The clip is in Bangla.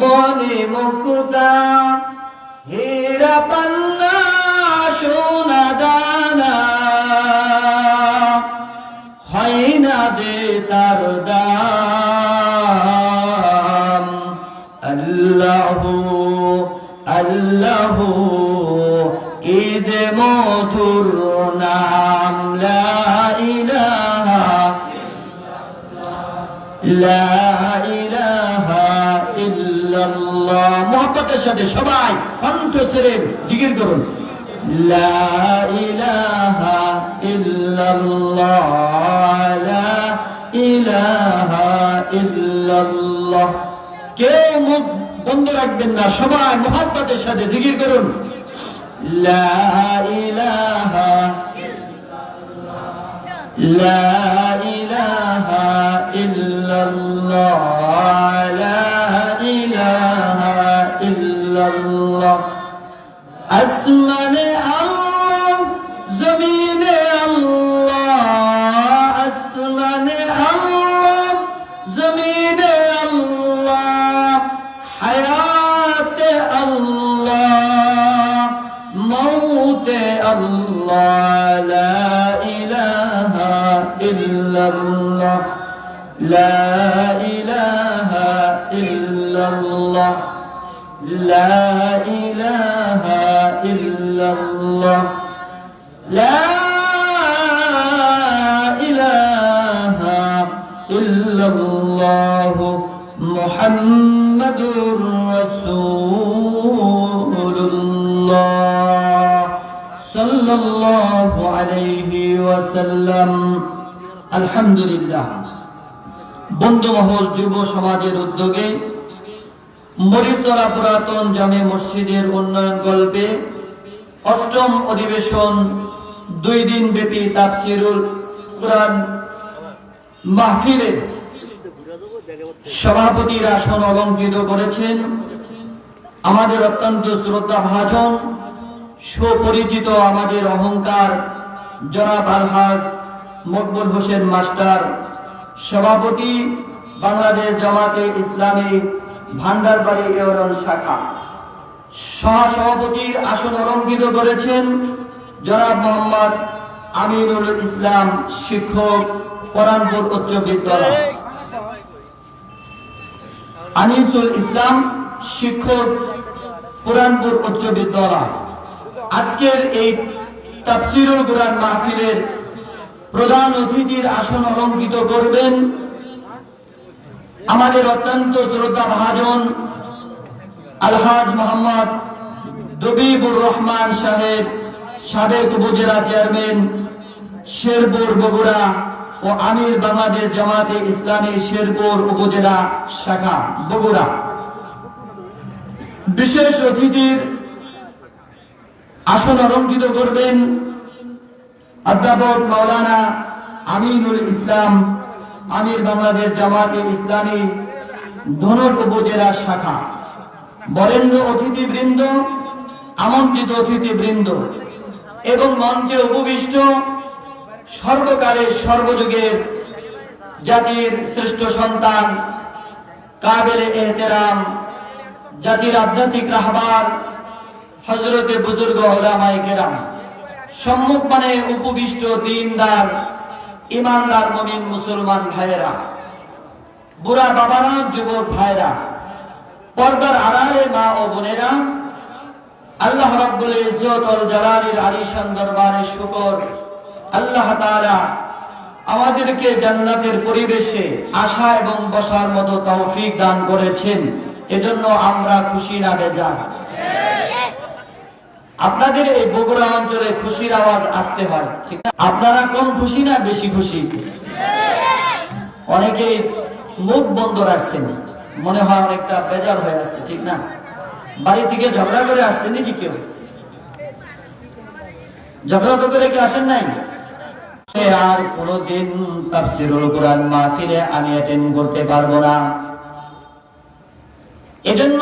মনে মুকুতা, হীরা পান্না সোনা দানা। হয় না দে তার দাম। আল্লাহ আল্লাহ, কি যে মধুর নাম। লা লা জামাতের সাথে সবাই কণ্ঠ ছেড়ে জিকির করুন। কেউ মুখ বন্ধ রাখবেন না, সবাই মহাব্বতের সাথে জিগির করুন। লা ইলাহা ইল্লাল্লাহ, লা ইলাহা ইল্লাল্লাহ, লা আল্লাহ। আসমানে আল্লাহ, জমিনে আল্লাহ। আসমানে আল্লাহ, জমিনে আল্লাহ। হায়াতে আল্লাহ, মৌতে আল্লাহ। লা ইলাহা ইল্লাল্লাহ। লা ইলাহা ইল্লাল্লাহ। لا إله إلا الله لا إله إلا الله محمد رسول الله صلى الله عليه وسلم الحمد لله বন্ধুমহল যুব সমাজের উদ্যোগে মরিচতলা পুরাতন জামে মসজিদের উন্নয়ন গল্পে অষ্টম অধিবেশন দুই দিন ব্যাপী তাফসিরুল কোরআন মাহফিলের সভাপতির আসন অলঙ্কৃত করেছেন। আমাদের অত্যন্ত শ্রদ্ধা ভাজন, সুপরিচিত আমাদের অহংকার, জনাব আলহাজ মকবুল হোসেন মাস্টার, সভাপতি বাংলাদেশ জামাতে ইসলামী ভান্ডারবাড়ি ইউনিয়ন শাখা। সহসভাপতির আসন অলঙ্কৃত করেছেন জনাব মোহাম্মদ আমিনুল ইসলাম শিক্ষক, পরানপুর উচ্চ বিদ্যালয়। আনিসুল ইসলাম শিক্ষক, পুরানপুর উচ্চ বিদ্যালয়। আজকের এই তাফসিরুল কোরআন মাহফিলের প্রধান অতিথির আসন অলঙ্কৃত করবেন আমাদের অত্যন্ত শ্রদ্ধা মহাজন, আলহাজ মোহাম্মদ দবিবুর রহমান সাহেব, সাবেক উপজেলা চেয়ারম্যান শেরপুর বগুড়া ও আমির বাংলাদেশ জামাতে ইসলামী শেরপুর উপজেলা শাখা বগুড়া। বিশেষ অতিথির আসন অলঙ্কৃত করবেন অধ্যাপক মাওলানা আমিনুল ইসলাম আমির বাংলাদেশ জামাতে ইসলামী ধনুর উপজেলা শাখা। বরেণ্য অতিথিবৃন্দ, আমন্ত্রিত অতিথিবৃন্দ এবং মঞ্চে উপবিষ্ট সর্বকালের সর্বযুগের জাতির শ্রেষ্ঠ সন্তান, কাবেলে এহতেরাম, জাতির আধ্যাত্মিক রাহবার হজরতে বুজুর্গ ওলামাই কেরাম। সম্মুখ মানে উপবিষ্ট দিনদার ইমানদার মমিন মুসলমান ভাইয়েরা, বুড়া বাবারা, যুবক ভাইরা পর্দার আড়ালে মা ও বোনেরা, আল্লাহ রাব্বুল ইজ্জত ওয়াল জালালের আলিশান দরবারে শুকর। আল্লাহ তাআলা আমাদেরকে জান্নাতের পরিবেশে আসা এবং বসার মতো তৌফিক দান করেছেন। এজন্য আমরা খুশি না বেজার। আপনাদের এই বগুড়া অঞ্চলে খুশির আওয়াজ আসতে হয়, ঠিক? আপনারা কম খুশি না বেশি খুশি? অনেকেই মুখ বন্ধ রাখছেন, মনে হয় অনেকটা বেজার হয়ে আসছে ঠিক না? বাড়ি থেকে ঝগড়া করে আসছে নাকি কেউ? ঝগড়া তো করে কি আসেন নাই? আর কোনদিন তাফসিরুল কোরআন মাহফিলে আমি অ্যাটেন্ড করতে পারব না। এজন্য